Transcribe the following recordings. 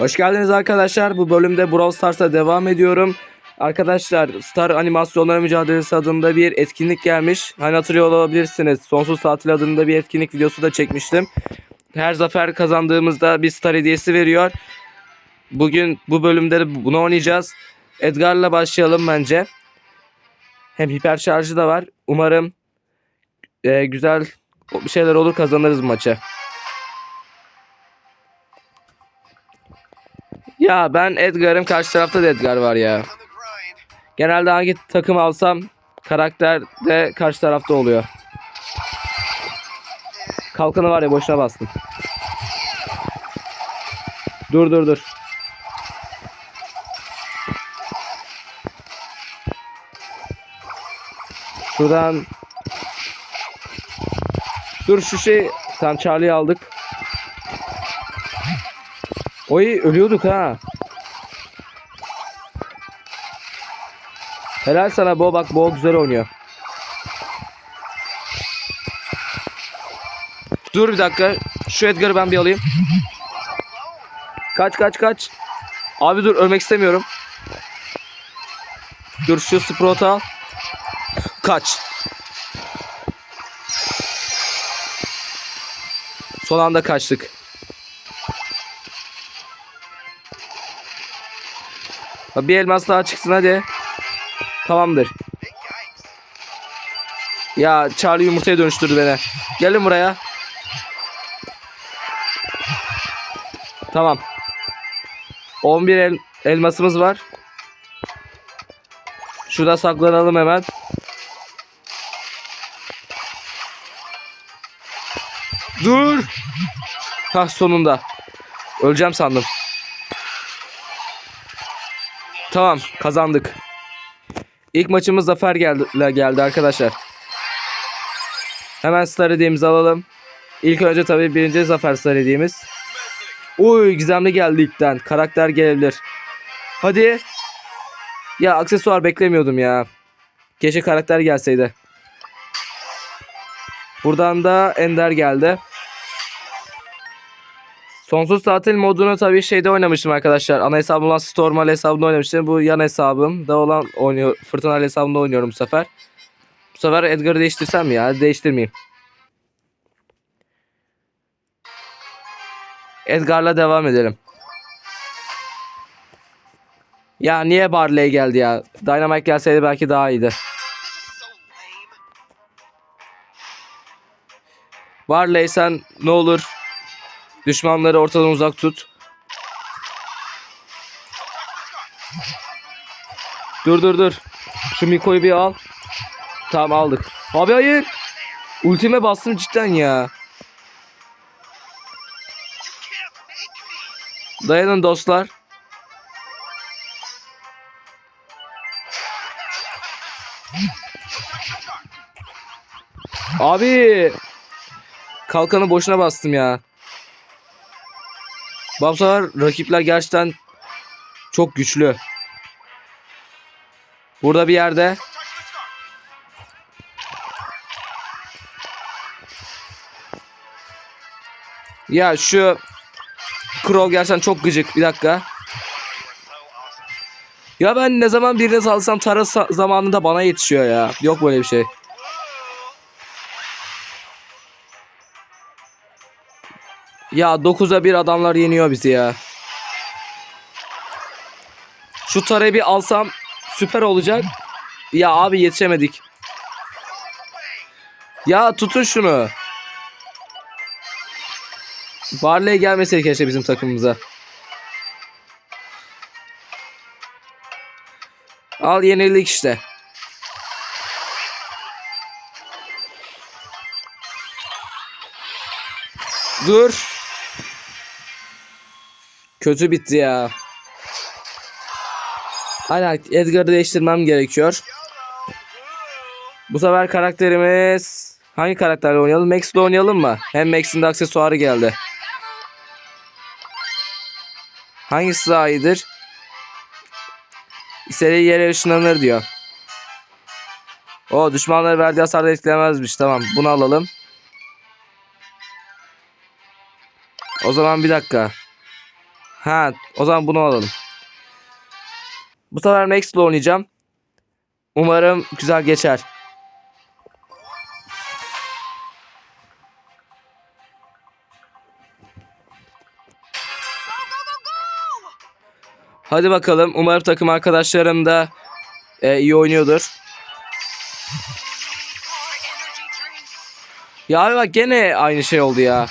Hoş geldiniz arkadaşlar. Bu bölümde Brawl Stars'a devam ediyorum. Arkadaşlar Star Animasyonları Mücadelesi adında bir etkinlik gelmiş. Hani hatırlıyor olabilirsiniz. Sonsuz Tatil adında bir etkinlik videosu da çekmiştim. Her zafer kazandığımızda bir Star hediyesi veriyor. Bugün bu bölümde de bunu oynayacağız. Edgar'la başlayalım bence. Hem hiper şarjı da var. Umarım e, güzel bir şeyler olur kazanırız maçı. Ya ben Edgar'ım karşı tarafta da Edgar var ya. Genelde hangi takım alsam karakter de karşı tarafta oluyor. Kalkanı var ya boşuna bastım. Dur dur dur. Şuradan Dur şu şey tam Charlie'yi aldık. Oy ölüyorduk ha. Helal sana Bo bak Bo güzel oynuyor. Dur bir dakika. Şu Edgar'ı ben bir alayım. Kaç kaç kaç. Abi dur ölmek istemiyorum. Dur şu Sprout'u al. Kaç. Son anda kaçtık. Bir elmas daha çıksın hadi. Tamamdır. Ya Charlie yumurtaya dönüştürdü beni. Gelin buraya. Tamam. 11 el elmasımız var. Şurada saklanalım hemen. Dur. Ha sonunda. Öleceğim sandım. Tamam kazandık. İlk maçımız zafer geldi, geldi arkadaşlar. Hemen star hediyemizi alalım. İlk önce tabii birinci zafer star hediyemiz. Uy gizemli geldi ilkten. Karakter gelebilir. Hadi. Ya aksesuar beklemiyordum ya. Keşke karakter gelseydi. Buradan da Ender geldi. Sonsuz tatil modunu tabii şeyde oynamıştım arkadaşlar. Ana hesabım olan Stormal hesabında oynamıştım. Bu yan hesabım da olan oynuyor. Fırtınalı hesabında oynuyorum bu sefer. Bu sefer Edgar'ı değiştirsem ya? Değiştirmeyeyim. Edgar'la devam edelim. Ya niye Barley geldi ya? Dynamite gelseydi belki daha iyiydi. Barley sen ne olur düşmanları ortadan uzak tut. Dur dur dur. Şu Miko'yu bir al. Tamam aldık. Abi hayır. Ultime bastım cidden ya. Dayanın dostlar. Abi kalkanı boşuna bastım ya. Bu sefer rakipler gerçekten çok güçlü. Burada bir yerde. Ya şu Crow gerçekten çok gıcık. Bir dakika. Ya ben ne zaman birine salsam Tara zamanında bana yetişiyor ya. Yok böyle bir şey. Ya 9'a 1 adamlar yeniyor bizi ya. Şu Tara'yı bir alsam süper olacak. Ya abi yetişemedik. Ya tutun şunu. Barley gelmeseydi keşke bizim takımımıza. Al yenildik işte. Dur. Kötü bitti ya. Hala Edgar'ı değiştirmem gerekiyor. Bu sefer karakterimiz hangi karakterle oynayalım? Max'le oynayalım mı? Hem Max'in de aksesuarı geldi. Hangisi daha iyidir? İstediği yere ışınlanır diyor. O düşmanları verdiği hasarda etkilemezmiş. Tamam bunu alalım. O zaman bir dakika. Ha o zaman bunu alalım. Bu sefer Max ile oynayacağım. Umarım güzel geçer. Hadi bakalım. Umarım takım arkadaşlarım da e, iyi oynuyordur. Ya bak gene aynı şey oldu ya.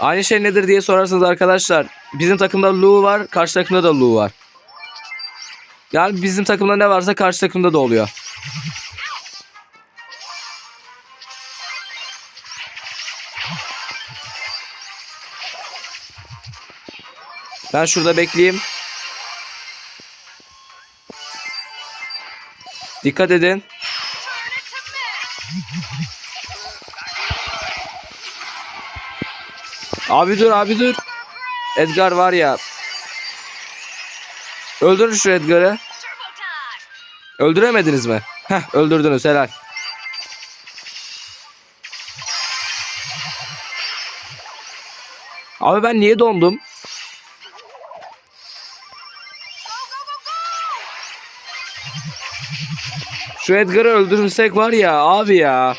Aynı şey nedir diye sorarsanız arkadaşlar. Bizim takımda Lu var, karşı takımda da Lu var. Yani bizim takımda ne varsa karşı takımda da oluyor. Ben şurada bekleyeyim. Dikkat edin. Abi dur abi dur. Edgar var ya. Öldürün şu Edgar'ı. Öldüremediniz mi? Heh öldürdünüz helal. Abi ben niye dondum? Şu Edgar'ı öldürürsek var ya abi ya.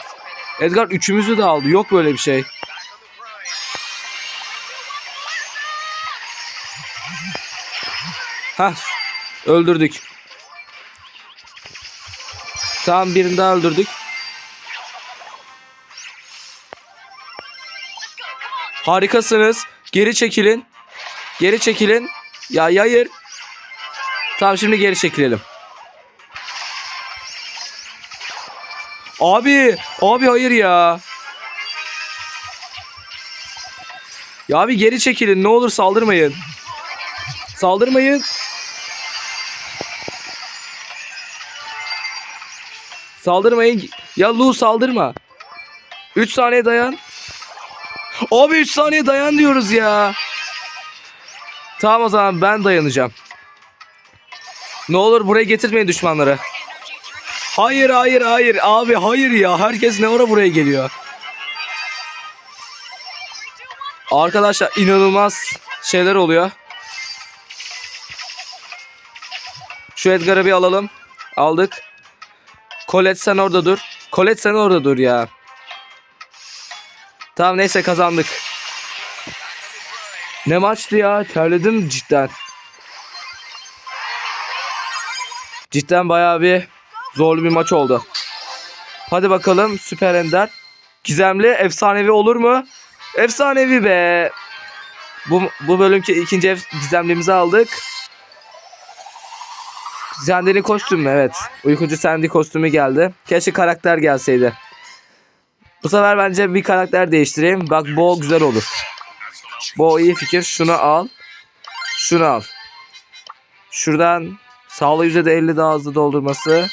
Edgar üçümüzü de aldı. Yok böyle bir şey. Hah. Öldürdük. Tamam birini daha öldürdük. Harikasınız. Geri çekilin. Geri çekilin. Ya, hayır. Tamam şimdi geri çekilelim. Abi, abi hayır ya. Ya abi geri çekilin. Ne olur saldırmayın. Saldırmayın. Saldırmayın. Ya Lu saldırma. 3 saniye dayan. Abi 3 saniye dayan diyoruz ya. Tamam o zaman ben dayanacağım. Ne olur buraya getirmeyin düşmanları. Hayır hayır hayır abi hayır ya. Herkes ne ara buraya geliyor. Arkadaşlar inanılmaz şeyler oluyor. Şu Edgar'ı bir alalım. Aldık. Colette sen orada dur. Colette sen orada dur ya. Tamam neyse kazandık. Ne maçtı ya? Terledim cidden. Cidden bayağı bir zorlu bir maç oldu. Hadi bakalım Süper Ender. Gizemli efsanevi olur mu? Efsanevi be. Bu, bu bölümki ikinci gizemlimizi aldık. Sandy'nin kostümü evet. Uykucu Sandy kostümü geldi. Keşke karakter gelseydi. Bu sefer bence bir karakter değiştireyim. Bak Bo güzel olur. Bo iyi fikir. Şunu al. Şunu al. Şuradan sağlığı %50 daha hızlı doldurması.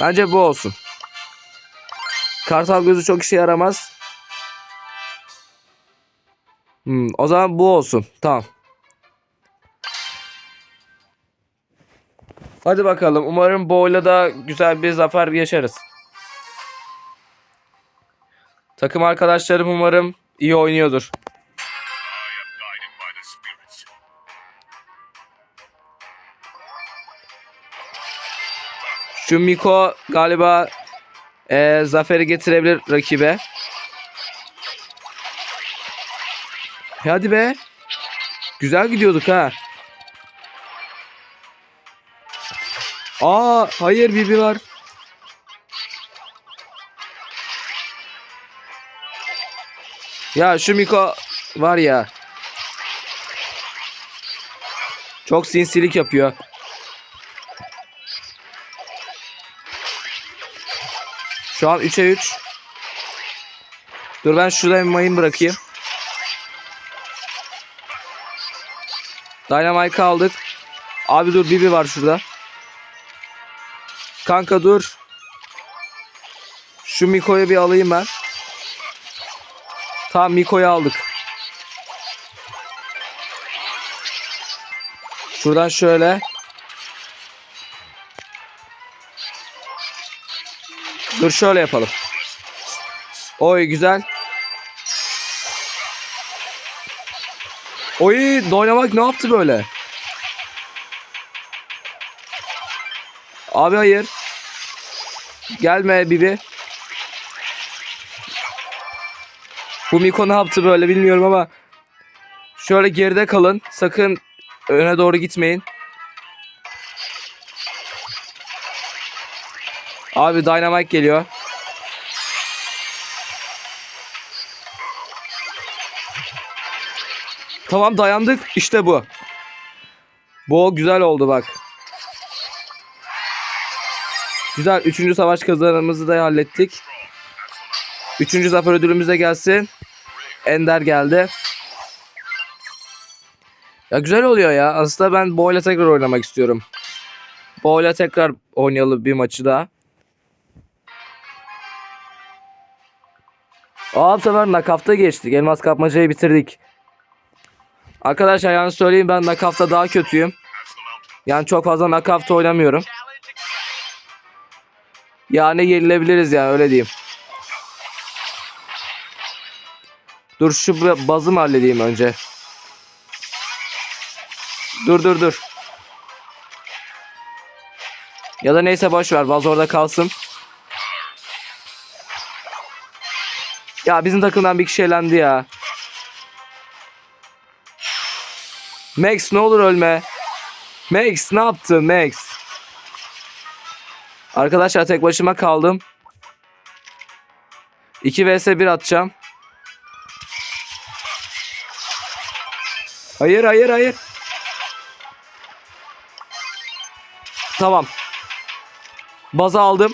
Bence bu olsun. Kartal gözü çok işe yaramaz. Hmm, o zaman bu olsun. Tamam. Hadi bakalım. Umarım Bo'yla da güzel bir zafer yaşarız. Takım arkadaşlarım umarım iyi oynuyordur. Şu Miko galiba eee, zaferi getirebilir rakibe. Hadi be. Güzel gidiyorduk ha. Aa hayır Bibi var. Ya şu Miko var ya. Çok sinsilik yapıyor. Şu an 3'e 3. Dur ben şurada bir mayın bırakayım. Dynamite aldık. Abi dur Bibi var şurada. Kanka dur. Şu Miko'yu bir alayım ben. Tamam Miko'yu aldık. Şuradan şöyle. Dur şöyle yapalım. Oy güzel. Oy Dynamite ne yaptı böyle? Abi hayır. Gelme Bibi. Bu Miko ne yaptı böyle bilmiyorum ama şöyle geride kalın. Sakın öne doğru gitmeyin. Abi Dynamite geliyor. Tamam dayandık. İşte bu. Bu güzel oldu bak. Güzel. Üçüncü savaş kazanımızı da hallettik. Üçüncü zafer ödülümüz de gelsin. Ender geldi. Ya güzel oluyor ya. Aslında ben Bo'yla tekrar oynamak istiyorum. Bo'yla tekrar oynayalım bir maçı daha. Aa bu sefer nakafta geçtik. Elmas kapmacayı bitirdik. Arkadaşlar yani söyleyeyim ben nakafta daha kötüyüm. Yani çok fazla nakafta oynamıyorum. Yani yenilebiliriz yani öyle diyeyim. Dur şu bra- bazımı halledeyim önce. Dur dur dur. Ya da neyse boş ver. Baz orada kalsın. Ya bizim takımdan bir kişi elendi ya. Max ne olur ölme. Max ne yaptın Max? Arkadaşlar tek başıma kaldım. 2 vs 1 atacağım. Hayır hayır hayır. Tamam. Baza aldım.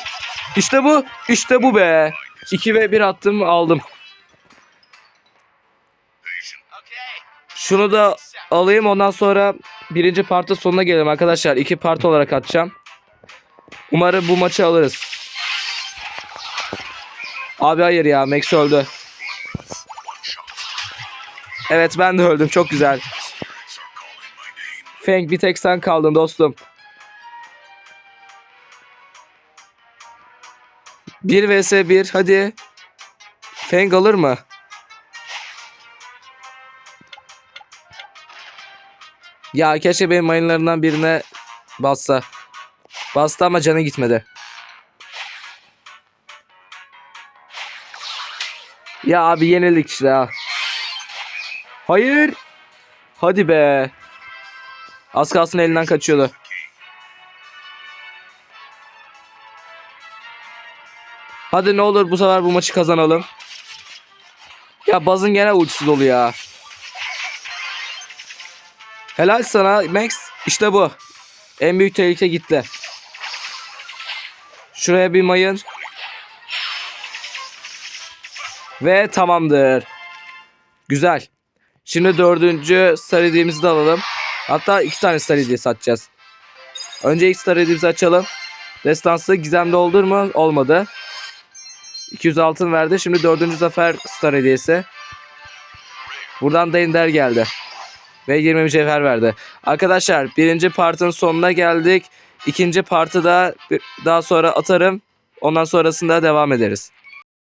İşte bu. İşte bu be. 2 ve 1 attım aldım. Şunu da alayım ondan sonra birinci partın sonuna gelelim arkadaşlar. İki part olarak atacağım. Umarım bu maçı alırız. Abi hayır ya Max öldü. Evet ben de öldüm çok güzel. Feng bir tek sen kaldın dostum. 1 vs 1 hadi. Feng alır mı? Ya keşke benim mayınlarından birine bassa. Bastı ama canı gitmedi. Ya abi yenildik işte ha. Hayır. Hadi be. Az kalsın elinden kaçıyordu. Hadi ne olur bu sefer bu maçı kazanalım. Ya Baz'ın gene ultisi dolu ya. Helal sana Max. İşte bu. En büyük tehlike gitti. Şuraya bir mayın. Ve tamamdır. Güzel. Şimdi dördüncü star de alalım. Hatta iki tane star hediyesi açacağız. Önce ilk star açalım. Destansı gizemli olur mu? Olmadı. 200 altın verdi. Şimdi dördüncü zafer star hediyesi. Buradan da geldi. Ve 20 mücevher verdi. Arkadaşlar birinci partın sonuna geldik. İkinci partı da daha sonra atarım. Ondan sonrasında devam ederiz.